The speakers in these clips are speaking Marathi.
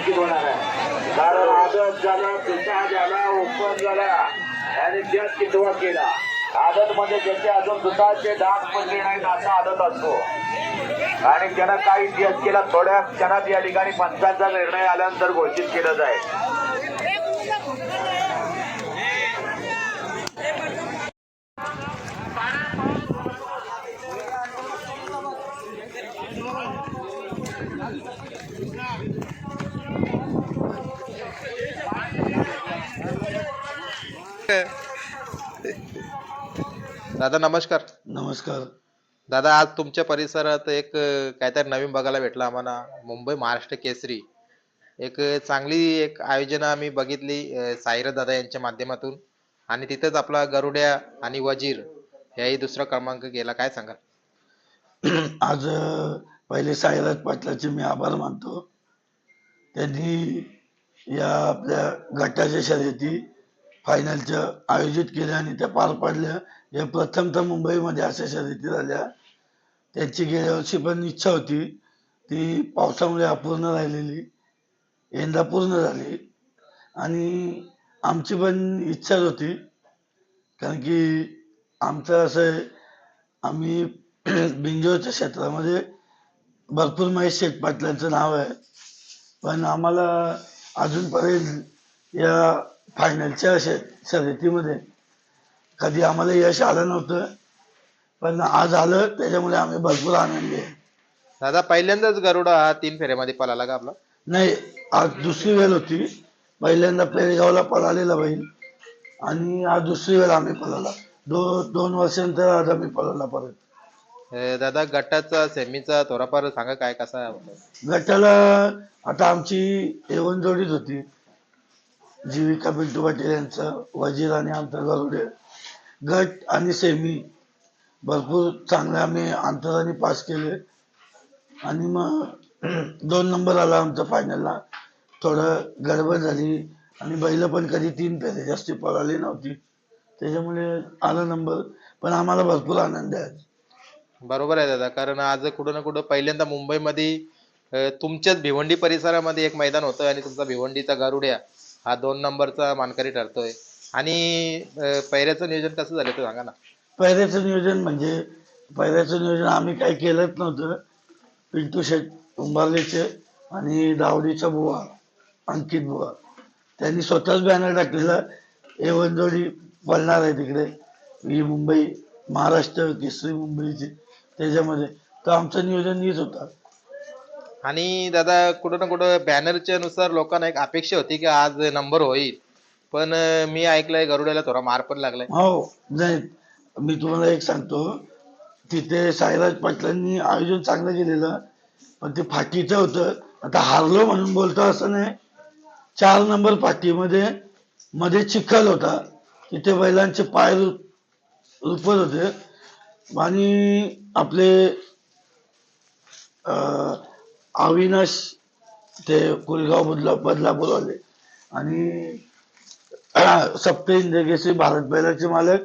घोषित होणार आहे. कारण आदत झाला पिता झाला ओपन झाला. आणि त्यात कितवा केला? आदत म्हणजे ज्याचे अजून दुधाचे डाग पडले नाहीत असा आदत असतो. आणि त्यानं काही इतिहास केला थोड्या क्षणात या ठिकाणी पंचांचा निर्णय आल्यानंतर घोषित केलं जाईल. दादा नमस्कार. नमस्कार. दादा आज तुमच्या परिसरात एक अं, काहीतरी नवीन बघायला भेटलं आम्हाला. मुंबई महाराष्ट्र केसरी. एक अं, चांगली एक आयोजन आम्ही बघितली अं, साईरा दादा यांच्या माध्यमातून. आणि तिथेच आपला गरुड्या आणि वजीर याही दुसरा क्रमांक गेला. काय सांगाल? आज अ, पहिले साईराज पाटलाचे मी आभार मानतो. त्यांनी या आपल्या गटाच्या शर्यती फायनलच्या आयोजित केल्या आणि त्या पार पाडल्या या प्रथमतः मुंबईमध्ये अशा शर्यती झाल्या. त्यांची गेल्या वर्षी पण इच्छा होती. ती पावसामुळे अपूर्ण राहिलेली यंदा पूर्ण झाली. आणि आमची पण इच्छाच होती. कारण की आमचं असं आहे आम्ही बिंजोरच्या क्षेत्रामध्ये भरपूर महेश शेख पाटलांचं नाव आहे. पण आम्हाला अजूनपर्यंत या फायनलच्या शर्यतीमध्ये. कधी आम्हाला यश आलं नव्हतं पण आज आलं त्याच्यामुळे आम्ही भरपूर आनंदी आहे. दादा पहिल्यांदाच गरुडा हा तीन फेऱ्यामध्ये पळाला का आपला? नाही आज दुसरी वेळ होती. पहिल्यांदा पेरेगावला पळालेला बैल आणि आज दुसरी वेळ आम्ही पळाला. दो दोन वर्षानंतर आज आम्ही पळाला परत. दादा गटाचा सेमीचा थोडाफार सांगा काय कसा? गटाला आता आमची एवन जोडीच होती. जीविका पिंटू पाटील यांचा वजीर आणि आमचा गरुडे गट आणि सेमी भरपूर चांगले आम्ही अंतराने पास केले. आणि मग दोन नंबर आला आमचा फायनलला थोडं गडबड झाली. आणि बैल पण कधी तीन पेरे जास्ती पळाली नव्हती. त्याच्यामुळे आला नंबर पण आम्हाला भरपूर आनंद आहे. बरोबर आहे दादा. कारण आज कुठं ना कुठं पहिल्यांदा मुंबईमध्ये तुमच्याच भिवंडी परिसरामध्ये एक मैदान होतं आणि तुमचा भिवंडीचा गारुड्या हा दोन नंबरचा मानकरी ठरतोय. आणि अं, नियोजन कसं झालं ते सांगा ना. पहिल्याचं नियोजन म्हणजे पहिल्याचं नियोजन आम्ही काही केलंच नव्हतं. पिंटू शेठ उंबारलेचे आणि दावडीचा बुवा अंकित बुवा. त्यांनी स्वतःच बॅनर टाकलेला एवंजोडी वंजोडी पळणार आहे तिकडे. ही मुंबई महाराष्ट्र केसरी मुंबईची त्याच्यामध्ये. तर आमचं नियोजन हीच होता. आणि दादा कुठं ना कुठं बॅनरच्या नुसार लोकांना एक अपेक्षा होती की आज नंबर होईल. पण मी ऐकलंय गरुड्याला थोडा मार पण लागलाय. हो नाही मी तुम्हाला एक सांगतो. तिथे साईराज पाटलांनी आयोजन चांगलं केलेलं पण ते फाटीचं होतं. आता हारलो म्हणून बोलतो असं नाही. चार नंबर फाटीमध्ये मध्ये चिखल होता. तिथे बैलांचे पाय रुपत होते. आणि आपले अविनाश ते कुलगाव बदला बदलापूरवाले आणि सप्त इंद्रकेसरी भारत बैलाचे मालक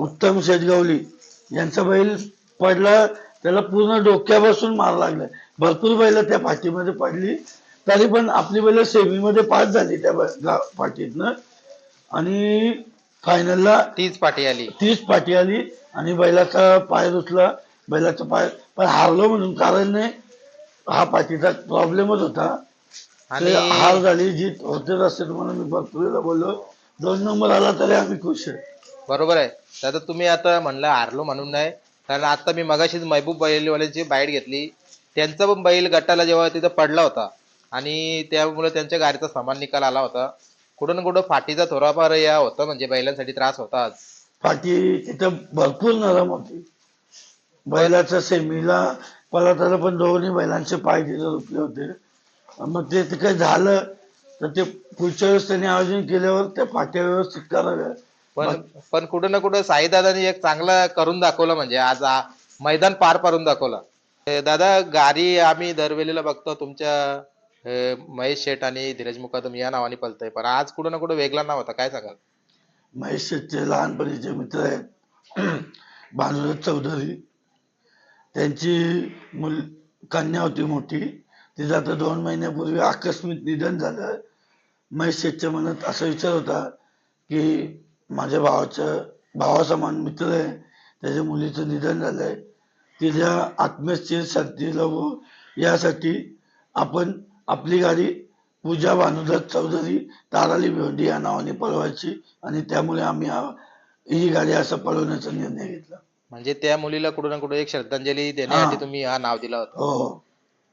उत्तम शेटगावली यांचा बैल पडला त्याला पूर्ण डोक्यापासून मार लागलाय भरपूर बैल त्या फाटीमध्ये पडली. तरी पण आपली बैल सेमीमध्ये पास झाली त्या फाटीतनं आणि फायनलला तीच पाठी आली. तीच पाठी आली आणि बैलाचा पाय रुतला. बैलाचा पाय पण हारलो म्हणून कारण नाही. हा पाठीचा प्रॉब्लेमच होता. आणि ते हार झाली जीत होतेच असते तुम्हाला मी भरपूर वेळा बोललो. दोन नंबर आला तरी आम्ही खुश आहे. बरोबर आहे. दादा तुम्ही आता म्हणलं हारलो म्हणून नाही. कारण आता मी मगाशीच महबूब बैलवाल्यांची बाईट घेतली. त्यांचा पण बैल गटाला जेव्हा तिथं पडला होता आणि त्यामुळे त्यांच्या गाडीचा समान निकाल आला होता. कुठं ना कुठं फाटीचा थोडाफार या होता म्हणजे बैलांसाठी त्रास होता फाटी तिथं भरपूर नरम होती. बैलाच्या सेमीला पलाताला पण दोन्ही बैलांचे पाय तिथे रुपले होते. मग ते ते काही झालं तर ते पुढच्या वेळेस त्यांनी आयोजन केल्यावर त्या फाट्या व्यवस्थित कराव्या. पण पण कुठं ना कुठं साईदादांनी एक चांगला करून दाखवलं म्हणजे आज आ- मैदान पार पाडून दाखवलं. ए, दादा गाडी आम्ही दरवेळेला बघतो तुमच्या ए, महेश शेठ आणि धीरज मुकादम या नावाने पलतय पण आज कुठं ना कुठं वेगळा नाव होता काय सांगाल? महेश शेट्टीचे लहानपणीचे मित्र आहेत. भानुरथ चौधरी. त्यांची मुल कन्या होती मोठी. तिचं आता दोन महिन्यापूर्वी आकस्मिक निधन झालं. महेश शेठच्या मनात असा विचार होता की माझ्या भावाचं भावासमान मित्र आहे. त्याच्या मुलीचं निधन झालंय. तिच्या आत्मस्थिर शांती लावू यासाठी आपण आपली गाडी पूजा भानुदत्त चौधरी ताराली भेंडी या नावाने पळवायची आणि त्यामुळे आम्ही ही गाडी असं पळवण्याचा निर्णय घेतला. म्हणजे त्या मुलीला कुठं ना कुठं एक श्रद्धांजली देण्यासाठी. तुम्ही हा नाव दिला होता. हो हो.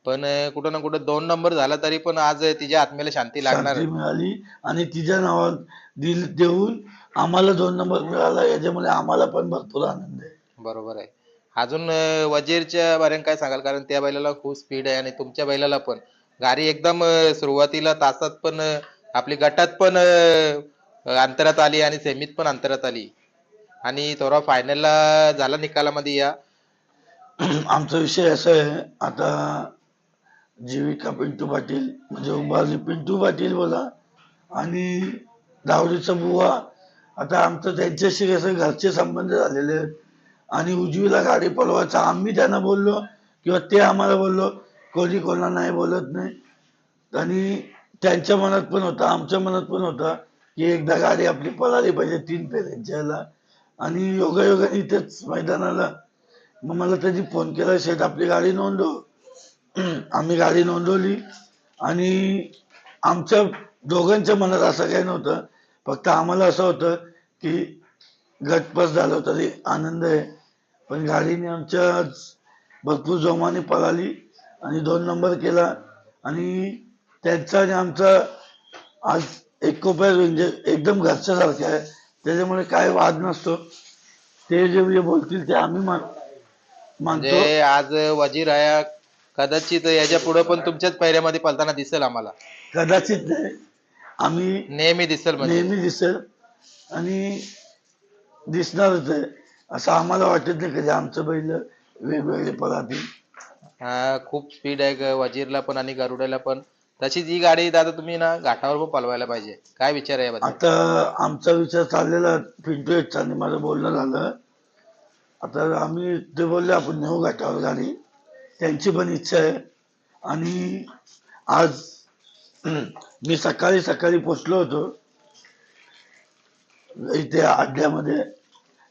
पण कुठं ना कुठं दोन नंबर झाला तरी पण आज तिच्या आत्म्याला शांती लागणार. शांती मिळाली आणि तिच्या नावात दिल देऊन आम्हाला दोन नंबर मिळाला. याच्यामुळे आम्हाला पण भरपूर आनंद आहे. बरोबर आहे. अजून अं, वजीरच्या बारेन काय सांगाल? कारण त्या बैलाला खूप स्पीड आहे आणि तुमच्या बैलाला पण. गाडी एकदम अं, सुरुवातीला तासात पण अं, आपली गटात पण अं, अंतरात आली आणि सेमीत पण अंतरात आली. आणि थोडा फायनलला झाला निकालामध्ये या. आमचा विषय असा आहे आता जीविका पिंटू पाटील म्हणजे उभारली पिंटू पाटील बोला आणि दावडीचा बुवा आता आमचं त्यांच्याशी कसं घरचे संबंध झालेले आहेत. आणि उजवीला गाडी पळवायचा आम्ही त्यांना बोललो किंवा ते आम्हाला बोललो कोणी कोणा नाही बोलत नाही. आणि त्यांच्या मनात पण होता आमच्या मनात पण होता की एकदा गाडी आपली पळाली पाहिजे तीन फेऱ्यांच्या ह्याला. आणि योगायोगाने इथेच मैदानाला. मग मला त्याची फोन केला शेठ आपली गाडी नोंदव. आम्ही गाडी नोंदवली. आणि आमच्या दोघांच्या मनात असं काही नव्हतं. फक्त आम्हाला असं होतं की गटपास झालं तरी आनंद आहे. पण गाडीने आमच्या भरपूर जोमाने पळाली आणि दोन नंबर केला. आणि त्यांचा आणि आमचा आज एक कोप्या म्हणजे एकदम घरच्यासारखं आहे. त्याच्यामुळे काय वाद नसतो. ते जे जे बोलतील ते आम्ही मान मानतो. म्हणजे आज वजीर आहे कदाचित याच्यापुढे पण तुमच्याच पैऱ्यामध्ये पलताना दिसेल आम्हाला. कदाचित नाही. आम्ही नेहमी दिसेल म्हणजे. नेहमी दिसेल. आणि दिसणारच आहे. असं आम्हाला वाटत नाही कधी आमचं बैल वेगवेगळे पळातील हा खूप स्पीड आहे ग- वजीरला पण आणि गरुडाला पण. तशीच ही गाडी दादा तुम्ही ना घाटावर पण पलवायला पाहिजे. काय विचार आहे याबद्दल आता आमचा विचार चाललेला पिंटू एक आणि माझं बोलणं झालं. आता आम्ही ते बोलले आपण नेऊ घाटावर गाडी. त्यांची पण इच्छा आहे. आणि आज मी सकाळी सकाळी पोचलो होतो. इथे अड्ड्यामध्ये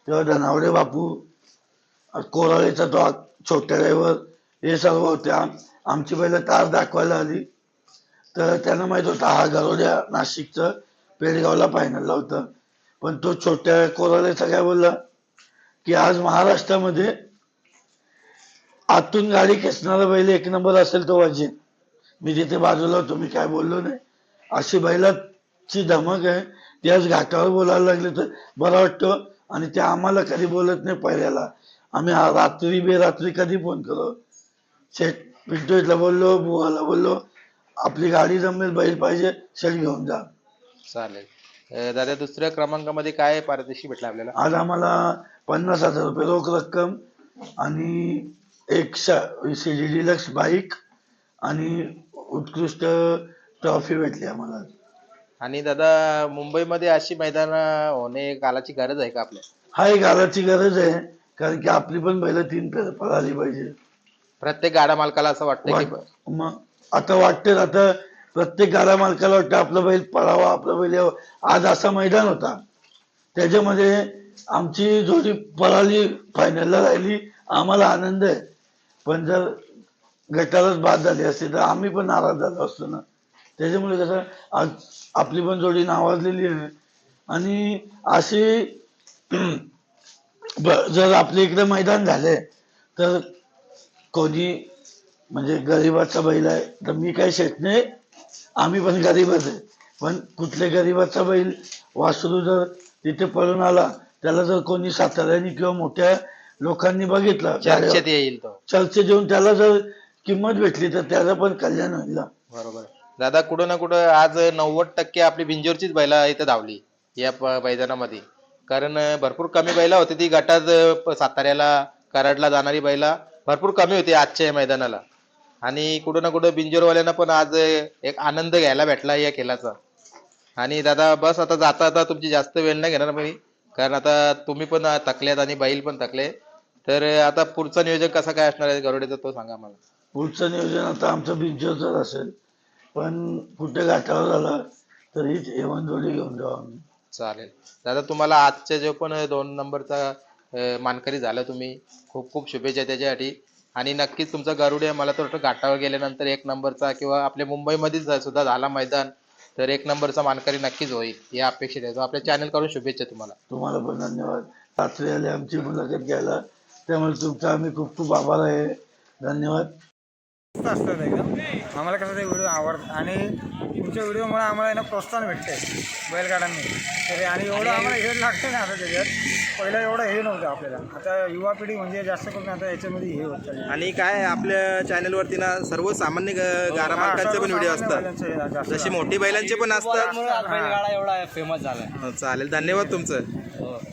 तेव्हा धनावडे बापू कोराळेचा तो छोट्या ड्रायव्हर हे सर्व होते. आम- आमची पहिला तार दाखवायला आली. तर त्यांना माहीत होता हा गरोड्या नाशिकचं पेडगावला फायनलला होतं. पण तो छोट्या कोराला काय बोलला की आज महाराष्ट्रामध्ये आतून गाडी खेचणारा बैल एक नंबर असेल तो वाजेल मी तिथे बाजूला होतो मी काय बोललो नाही. अशी बैलाची धमक आहे. ती आज घाटावर बोलायला लागले तर बरं वाटतं. आणि ते आम्हाला कधी बोलत नाही पहिल्याला. आम्ही रात्री बेरात्री कधी फोन करू? शेट पिंटू इथला बोललो बुवाला बोललो आपली गाडी जमेल बैल पाहिजे शेठ घेऊन जा. चालेल. अं, दादा दुसऱ्या क्रमांकामध्ये काय पारितोषिक भेटलं आपल्याला. आज आम्हाला पन्नास हजार रुपये रोख रक्कम आणि एक डिलक्स बाईक आणि उत्कृष्ट ट्रॉफी भेटली आम्हाला. आणि दादा मुंबईमध्ये अशी मैदान होणे कालाची गरज आहे का आपल्या? हा एक आलाची गरज आहे. कारण की आपली पण बैल तीन फेर पळाली पाहिजे. प्रत्येक गाडा मालकाला असं वाटतं की वाट- मग आता वाटतं आता प्रत्येक गाडा मालकाला वाटतं आपलं बैल पळावा आपलं बैल यावं. आज असा मैदान होता. त्याच्यामध्ये आमची जोडी पळाली फायनलला राहिली. आम्हाला आनंद आहे. पण जर गटालाच बाद झाली असती तर आम्ही पण नाराज झालो असतो ना. त्याच्यामुळे कसं आज आपली पण जोडी नावाजलेली आहे. आणि अशी ब- जर आपल्या इकडे मैदान झाले तर कोणी म्हणजे गरीबाचा बैल आहे. तर मी काही शेत नाही आम्ही पण गरीबच आहे. पण कुठल्या गरीबाचा बैल वासरू जर तिथे पळून आला त्याला जर कोणी साताऱ्याने किंवा मोठ्या लोकांनी बघितलं चर्चेत येईल तो. चर्चेत येऊन त्याला जर किंमत भेटली तर त्याचं पण कल्याण होईल. ना. बरोबर. दादा कुठं ना कुठं आज नव्वद टक्के आपली बिंजोरचीच बैला इथं धावली या प- मैदानामध्ये. कारण अं, भरपूर कमी बैला होती. ती गटात अं, प- साताऱ्याला कराडला जाणारी बैला भरपूर कमी होती आजच्या या मैदानाला. आणि कुठं ना कुठं बिंजोरवाल्यांना पण आज एक आनंद घ्यायला भेटला या खेळाचा. आणि दादा बस आता जाता आता तुमची जास्त वेळ नाही घेणार मी कारण आता तुम्ही पण थकलेत आणि बैल पण थकले. तर आता पुढचं नियोजन कसं काय असणार आहे गरुडेचं तो सांगा मला. पुढचं नियोजन आता आमचं बिंचवरच असेल पण कुठे घाटावर झाला तर हीच घेऊन जाऊ आम्ही. चालेल. दादा तुम्हाला आजचे जो पण दोन नंबरचा मानकरी झाला तुम्ही खूप खूप शुभेच्छा त्याच्यासाठी. आणि नक्कीच तुमचा गरुडे मला तर वाटतं घाटावर गेल्यानंतर एक नंबरचा किंवा आपल्या मुंबईमध्येच सुद्धा झाला मैदान तर एक नंबरचा मानकरी नक्कीच होईल हे अपेक्षित आहे. तो आपल्या चॅनलकडून शुभेच्छा तुम्हाला. तुम्हाला पण धन्यवाद. रात्री आले आमची मुलाखत घ्यायला. त्यामुळे तुमचा आम्ही खूप खूप आभार आहे. धन्यवाद. असतात एकदम आम्हाला कसं ते व्हिडिओ आवडतात आणि तुमच्या व्हिडिओमुळे आम्हाला आहे ना प्रोत्साहन भेटते बैलगाड्यांनी. तर आणि एवढं आम्हाला हे लागतं ना आता त्याच्यात. पहिलं एवढं हे नव्हतं आपल्याला. आता युवा पिढी म्हणजे जास्त करून आता याच्यामध्ये हे होत आणि काय आपल्या चॅनल वरती ना सर्वसामान्य गारा मालकांचे पण व्हिडिओ असतात. जशी मोठी बैलांचे पण असतात. बैलगाडा एवढा फेमस झालाय. चालेल. धन्यवाद तुमचं.